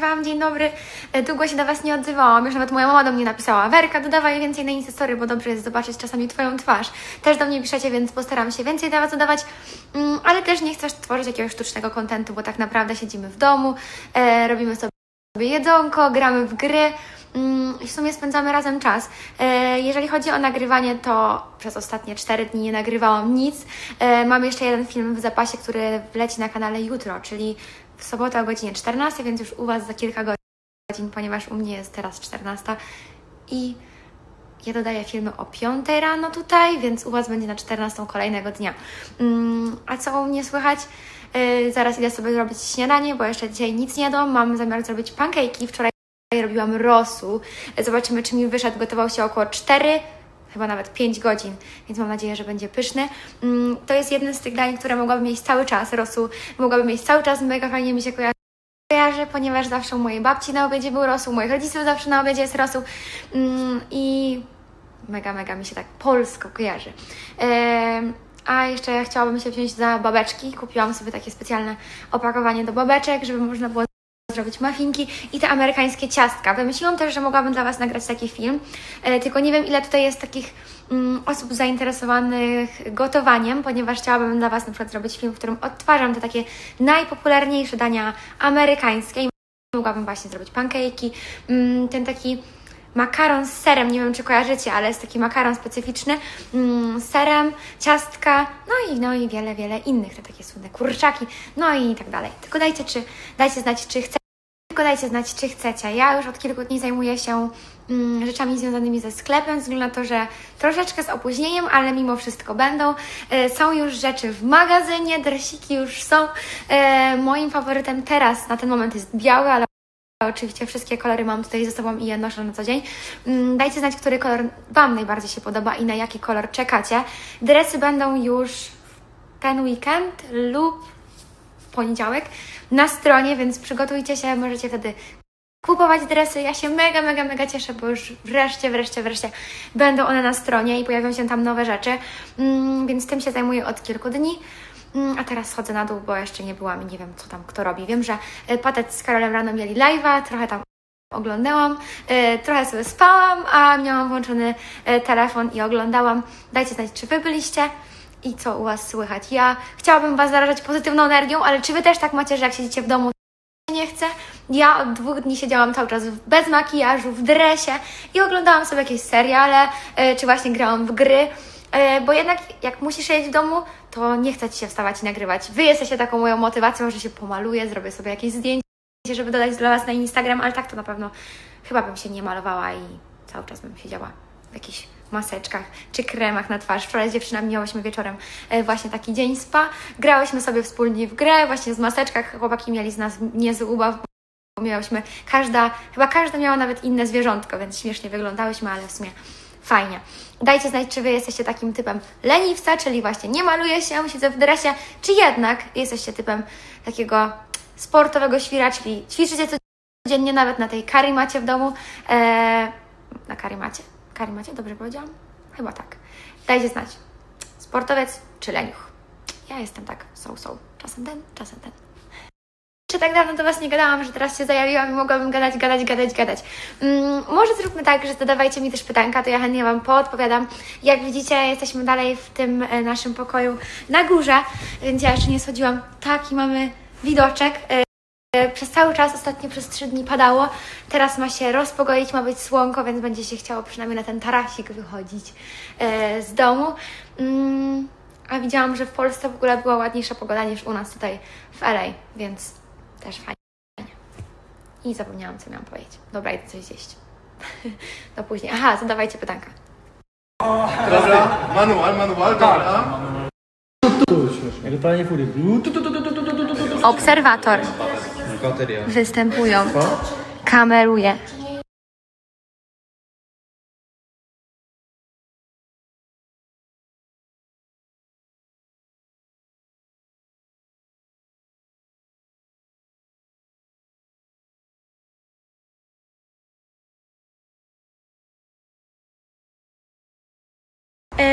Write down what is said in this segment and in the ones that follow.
Wam, dzień dobry. E, Długo się do Was nie odzywałam, już nawet moja mama do mnie napisała. Werka, dodawaj więcej na Instastory, bo dobrze jest zobaczyć czasami Twoją twarz. Też do mnie piszecie, więc postaram się więcej dla Was dodawać, mm, ale też nie chcesz tworzyć jakiegoś sztucznego kontentu, bo tak naprawdę siedzimy w domu, e, robimy sobie jedzonko, gramy w gry mm, i w sumie spędzamy razem czas. E, jeżeli chodzi o nagrywanie, to przez ostatnie 4 dni nie nagrywałam nic. Mam jeszcze jeden film w zapasie, który wleci na kanale jutro, czyli w sobotę o godzinie 14, więc już u Was za kilka godzin, ponieważ u mnie jest teraz 14 i ja dodaję filmy o 5 rano tutaj, więc u Was będzie na 14 kolejnego dnia. Mm, a co u mnie słychać? Yy, zaraz idę sobie zrobić śniadanie, bo jeszcze dzisiaj nic nie jadłam. Mam zamiar zrobić pancake'i. Wczoraj robiłam rosół. Zobaczymy, czy mi wyszedł. Gotował się około 4, chyba nawet 5 godzin, więc mam nadzieję, że będzie pyszny. Mm, to jest jeden z tych dań, które mogłabym mieć cały czas. Rosół mogłabym mieć cały czas, mega fajnie mi się kojarzy ponieważ zawsze u mojej babci na obiedzie był rosół, moich rodziców zawsze na obiedzie jest rosół mm, i mega, mega mi się tak polsko kojarzy. A jeszcze chciałabym się wziąć za babeczki. Kupiłam sobie takie specjalne opakowanie do babeczek, żeby można było zrobić muffinki i te amerykańskie ciastka. Wymyśliłam też, że mogłabym dla Was nagrać taki film, e, tylko nie wiem ile tutaj jest takich mm, osób zainteresowanych gotowaniem, ponieważ chciałabym dla Was na przykład zrobić film, w którym odtwarzam te takie najpopularniejsze dania amerykańskie i mogłabym właśnie zrobić pancake'i, mm, ten taki makaron z serem, nie wiem czy kojarzycie, ale jest taki makaron specyficzny mm, z serem, ciastka, no i, no i wiele, wiele innych, te takie słynne kurczaki, no i tak dalej. Tylko dajcie, czy, dajcie znać, czy chcecie. Dajcie znać, czy chcecie. Ja już od kilku dni zajmuję się mm, rzeczami związanymi ze sklepem, ze względu na to, że troszeczkę z opóźnieniem, ale mimo wszystko będą. E, są już rzeczy w magazynie, dresiki już są. E, moim faworytem teraz na ten moment jest biały, ale Oczywiście wszystkie kolory mam tutaj ze sobą i je noszę na co dzień. Mm, Dajcie znać, który kolor Wam najbardziej się podoba i na jaki kolor czekacie. Dresy będą już w ten weekend lub poniedziałek na stronie, więc przygotujcie się, możecie wtedy kupować dresy. Ja się mega, mega, mega cieszę, bo już wreszcie, wreszcie, wreszcie będą one na stronie i pojawią się tam nowe rzeczy, Mm, więc tym się zajmuję od kilku dni. Mm, A teraz schodzę na dół, bo jeszcze nie byłam i nie wiem, co tam kto robi. Wiem, że y, Patet z Karolem rano mieli live'a, trochę tam oglądałam, y, trochę sobie spałam, a miałam włączony y, telefon i oglądałam. Dajcie znać, czy Wy byliście i co u Was słychać. Ja chciałabym Was zarażać pozytywną energią, ale czy Wy też tak macie, że jak siedzicie w domu, nie chcę. Ja od dwóch dni siedziałam cały czas bez makijażu, w dresie i oglądałam sobie jakieś seriale, y, czy właśnie grałam w gry, y, bo jednak jak musisz siedzieć w domu, to nie chce Ci się wstawać i nagrywać. Wy jesteście taką moją motywacją, że się pomaluję, zrobię sobie jakieś zdjęcie, żeby dodać dla Was na Instagram, ale tak to na pewno chyba bym się nie malowała i cały czas bym siedziała w jakichś maseczkach czy kremach na twarz. Wczoraj z dziewczynami miałyśmy wieczorem e, właśnie taki dzień spa. Grałyśmy sobie wspólnie w grę, właśnie z maseczkach. Chłopaki mieli z nas niezły ubaw, bo miałyśmy, każda, chyba każda miała nawet inne zwierzątko, więc śmiesznie wyglądałyśmy, ale w sumie fajnie. Dajcie znać, czy Wy jesteście takim typem leniwca, czyli właśnie nie maluję się, siedzę w dresie, czy jednak jesteście typem takiego sportowego świra, czyli ćwiczycie codziennie, nawet na tej karimacie w domu. E, na karimacie? Karimacie, dobrze powiedziałam? Chyba tak. Dajcie znać. Sportowiec czy leniuch? Ja jestem tak so-so. Czasem ten, czasem ten. Czy tak dawno do Was nie gadałam, że teraz się zajawiłam i mogłabym gadać, gadać, gadać, gadać. Mm, może zróbmy tak, że zadawajcie mi też pytanka, to ja chętnie Wam poodpowiadam. Jak widzicie, jesteśmy dalej w tym e, naszym pokoju na górze, więc ja jeszcze nie schodziłam. Taki mamy widoczek. E, przez cały czas, ostatnio przez trzy dni padało. Teraz ma się rozpogodzić, ma być słonko, więc będzie się chciało przynajmniej na ten tarasik wychodzić e, z domu. Mm, a widziałam, że w Polsce w ogóle była ładniejsza pogoda niż u nas tutaj w LA, więc też fajnie. I zapomniałam, co miałam powiedzieć. Dobra, idę coś zjeść. Do później. Aha, zadawajcie pytanka. Dobra, manual, manual, dobra. Obserwator. Występują. Kameruje.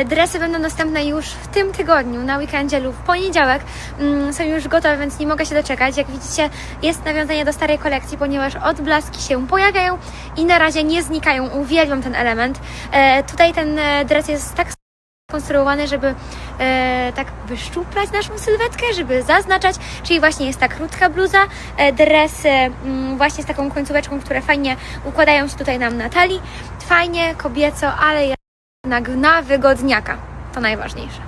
Dresy będą dostępne już w tym tygodniu, na weekendzie lub w poniedziałek. Mm, Są już gotowe, więc nie mogę się doczekać. Jak widzicie, jest nawiązanie do starej kolekcji, ponieważ odblaski się pojawiają i na razie nie znikają. Uwielbiam ten element. E, Tutaj ten e, dres jest tak konstruowany, żeby e, tak wyszczuplać naszą sylwetkę, żeby zaznaczać, czyli właśnie jest ta krótka bluza, e, dresy mm, właśnie z taką końcóweczką, które fajnie układają się tutaj nam na talii. Fajnie, kobieco, ale na wygodniaka. To najważniejsze.